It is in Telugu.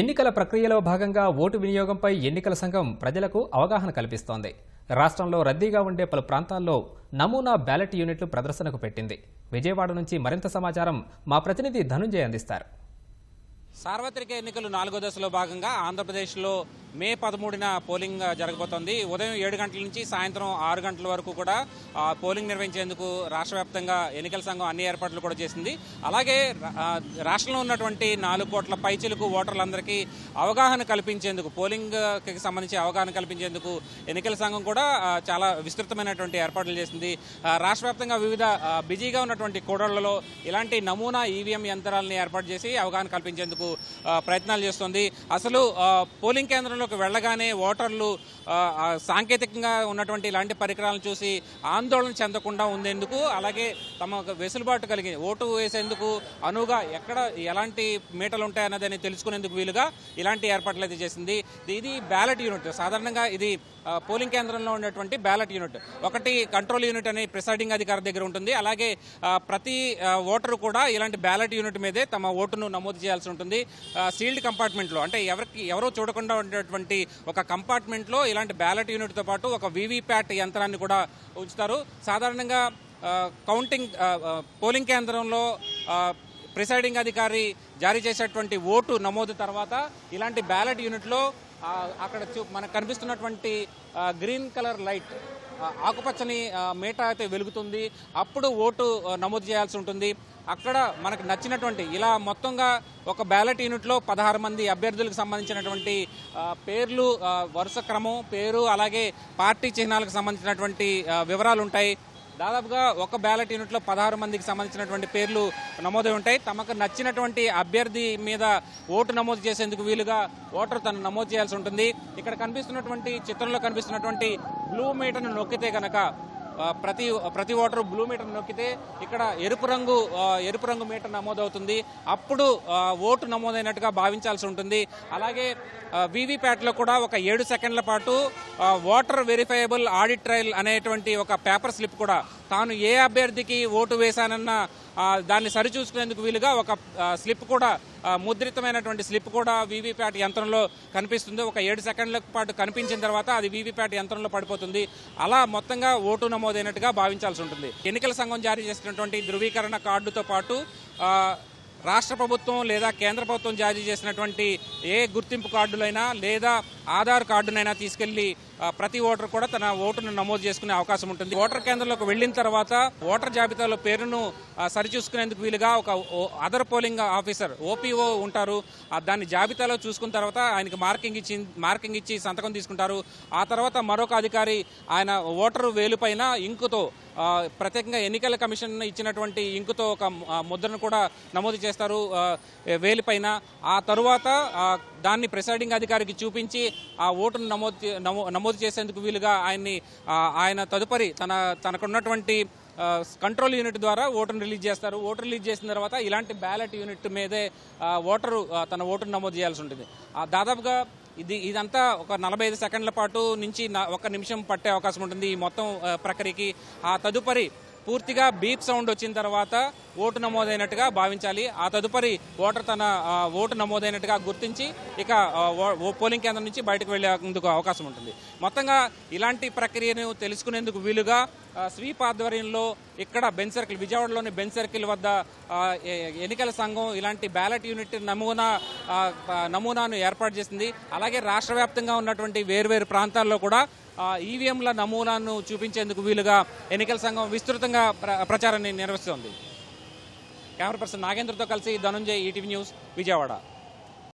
ఎన్నికల ప్రక్రియలో భాగంగా ఓటు వినియోగంపై ఎన్నికల సంఘం ప్రజలకు అవగాహన కల్పిస్తోంది. రాష్ట్రంలో రద్దీగా ఉండే పలు ప్రాంతాల్లో నమూనా బ్యాలెట్ యూనిట్లు ప్రదర్శనకు పెట్టింది. విజయవాడ నుంచి మరింత సమాచారం మా ప్రతినిధి ధనుంజయ్ అందిస్తారు. సార్వత్రిక ఎన్నికలు నాలుగో దశలో భాగంగా ఆంధ్రప్రదేశ్లో మే పదమూడున పోలింగ్ జరగబోతోంది. ఉదయం ఏడు గంటల నుంచి సాయంత్రం ఆరు గంటల వరకు కూడా పోలింగ్ నిర్వహించేందుకు రాష్ట్ర వ్యాప్తంగా ఎన్నికల సంఘం అన్ని ఏర్పాట్లు కూడా చేసింది. అలాగే రాష్ట్రంలో ఉన్నటువంటి నాలుగు కోట్ల పైచిలకు ఓటర్లందరికీ అవగాహన కల్పించేందుకు పోలింగ్కి సంబంధించి అవగాహన కల్పించేందుకు ఎన్నికల సంఘం కూడా చాలా విస్తృతమైనటువంటి ఏర్పాట్లు చేసింది. రాష్ట్ర వ్యాప్తంగా వివిధ బిజీగా ఉన్నటువంటి కోడళ్ళలో ఇలాంటి నమూనా ఈవీఎం యంత్రాలని ఏర్పాటు చేసి అవగాహన కల్పించేందుకు ప్రయత్నాలు చేస్తోంది. అసలు పోలింగ్ కేంద్రంలో కేంద్రంలోకి వెళ్ళగానే ఓటర్లు సాంకేతికంగా ఉన్నటువంటి ఇలాంటి పరికరాలను చూసి ఆందోళన చెందకుండా ఉండేందుకు అలాగే తమ వెసులుబాటు కలిగి ఓటు వేసేందుకు అనువుగా ఎక్కడ ఎలాంటి మీటలు ఉంటాయన్నదని తెలుసుకునేందుకు వీలుగా ఇలాంటి ఏర్పాట్లు అయితే చేసింది. ఇది బ్యాలెట్ యూనిట్. సాధారణంగా ఇది పోలింగ్ కేంద్రంలో ఉన్నటువంటి బ్యాలెట్ యూనిట్. ఒకటి కంట్రోల్ యూనిట్ అనే ప్రిసైడింగ్ అధికారి దగ్గర ఉంటుంది. అలాగే ప్రతి ఓటరు కూడా ఇలాంటి బ్యాలెట్ యూనిట్ మీదే తమ ఓటును నమోదు చేయాల్సి ఉంటుంది. సీల్డ్ కంపార్ట్మెంట్లో అంటే ఎవరికి ఎవరో చూడకుండా ఉండేటువంటి ఒక కంపార్ట్మెంట్లో ఇలాంటి బ్యాలెట్ యూనిట్తో పాటు ఒక వీవీప్యాట్ యంత్రాన్ని కూడా ఉంచుతారు. సాధారణంగా కౌంటింగ్ పోలింగ్ కేంద్రంలో ప్రిసైడింగ్ అధికారి జారీ చేసేటువంటి ఓటు నమోదు తర్వాత ఇలాంటి బ్యాలెట్ యూనిట్లో అక్కడ చూ మనకు కనిపిస్తున్నటువంటి గ్రీన్ కలర్ లైట్ ఆకుపచ్చని మీట అయితే వెలుగుతుంది. అప్పుడు ఓటు నమోదు చేయాల్సి ఉంటుంది. అక్కడ మనకు నచ్చినటువంటి ఇలా మొత్తంగా ఒక బ్యాలెట్ యూనిట్లో పదహారు మంది అభ్యర్థులకు సంబంధించినటువంటి పేర్లు వరుస క్రమం పేరు అలాగే పార్టీ చిహ్నాలకు సంబంధించినటువంటి వివరాలు ఉంటాయి దాదాపుగా ఒక బ్యాలెట్ యూనిట్లో పదహారు మందికి సంబంధించినటువంటి పేర్లు నమోదై ఉంటాయి. తమకు నచ్చినటువంటి అభ్యర్థి మీద ఓటు నమోదు చేసేందుకు వీలుగా ఓటర్ తను నమోదు చేయాల్సి ఉంటుంది. ఇక్కడ కనిపిస్తున్నటువంటి చిత్రంలో కనిపిస్తున్నటువంటి బ్లూ మీటర్ను నొక్కితే కనుక ప్రతి ప్రతి ఓటరు బ్లూ మీటర్ నొక్కితే ఇక్కడ ఎరుపు రంగు ఎరుపు రంగు మీటర్ నమోదవుతుంది. అప్పుడు ఓటు నమోదైనట్టుగా భావించాల్సి ఉంటుంది. అలాగే వీవీప్యాట్లో కూడా ఒక ఏడు సెకండ్ల పాటు ఓటర్ వెరిఫైయబుల్ ఆడిట్ ట్రయల్ అనేటువంటి ఒక పేపర్ స్లిప్ కూడా తాను ఏ అభ్యర్థికి ఓటు వేశానన్న దాన్ని సరిచూసుకునేందుకు వీలుగా ఒక స్లిప్ కూడా ముద్రితమైనటువంటి స్లిప్ కూడా వీవీప్యాట్ యంత్రంలో కనిపిస్తుంది. ఒక ఏడు సెకండ్ల పాటు కనిపించిన తర్వాత అది వీవీప్యాట్ యంత్రంలో పడిపోతుంది. అలా మొత్తంగా ఓటు నమోదైనట్టుగా భావించాల్సి ఉంటుంది. ఎన్నికల సంఘం జారీ చేసినటువంటి ధృవీకరణ కార్డుతో పాటు రాష్ట్ర ప్రభుత్వం లేదా కేంద్ర ప్రభుత్వం జారీ చేసినటువంటి ఏ గుర్తింపు కార్డులైనా లేదా ఆధార్ కార్డునైనా తీసుకెళ్ళి ప్రతి ఓటర్ కూడా తన ఓటును నమోదు చేసుకునే అవకాశం ఉంటుంది. ఓటర్ కేంద్రంలోకి వెళ్ళిన తర్వాత ఓటర్ జాబితాలో పేరును సరిచూసుకునేందుకు వీలుగా ఒక అదర్ పోలింగ్ ఆఫీసర్ ఓపీఓ ఉంటారు. దాన్ని జాబితాలో చూసుకున్న తర్వాత ఆయనకి మార్కింగ్ ఇచ్చి మార్కింగ్ ఇచ్చి సంతకం తీసుకుంటారు. ఆ తర్వాత మరొక అధికారి ఆయన ఓటరు వేలుపైన ఇంకుతో ప్రత్యేకంగా ఎన్నికల కమిషన్ ఇచ్చినటువంటి ఇంకుతో ఒక ముద్రను కూడా నమోదు చేస్తారు వేలిపైన. ఆ తరువాత దాన్ని ప్రిసైడింగ్ అధికారికి చూపించి ఆ ఓటును నమోదు నమో- నమోదు చేసేందుకు వీలుగా ఆయన్ని ఆయన తదుపరి తన తనకున్నటువంటి కంట్రోల్ యూనిట్ ద్వారా ఓటును రిలీజ్ చేస్తారు. ఓటు రిలీజ్ చేసిన తర్వాత ఇలాంటి బ్యాలెట్ యూనిట్ మీదే ఓటరు తన ఓటును నమోదు చేయాల్సి ఉంటుంది. ఆ, దాదాపుగా ఇది ఇదంతా ఒక నలభై ఐదు సెకండ్ల పాటు నుంచి ఒక నిమిషం పట్టే అవకాశం ఉంటుంది ఈ మొత్తం ప్రక్రియకి. ఆ తదుపరి పూర్తిగా బీప్ సౌండ్ వచ్చిన తర్వాత ఓటు నమోదైనట్టుగా భావించాలి. ఆ తదుపరి ఓటర్ తన ఓటు నమోదైనట్టుగా గుర్తించి ఇక ఓ- ఓ పోలింగ్ కేంద్రం నుంచి బయటకు వెళ్ళేందుకు అవకాశం ఉంటుంది. మొత్తంగా ఇలాంటి ప్రక్రియను తెలుసుకునేందుకు వీలుగా స్వీప్ ఆధ్వర్యంలో ఇక్కడ బెన్ సర్కిల్ విజయవాడలోని బెన్ సర్కిల్ వద్ద ఎన్నికల సంఘం ఇలాంటి బ్యాలెట్ యూనిట్ నమూనా నమూనాను ఏర్పాటు చేసింది. అలాగే రాష్ట్ర వ్యాప్తంగా ఉన్నటువంటి వేర్వేరు ప్రాంతాల్లో కూడా ఈవీఎంల నమూనాను చూపించేందుకు వీలుగా ఎన్నికల సంఘం విస్తృతంగా ప్ర- ప్రచారాన్ని నిర్వహిస్తోంది. కెమెరా పర్సన్ నాగేంద్రతో కలిసి ధనుంజయ్ ఈటీవీ న్యూస్ విజయవాడ.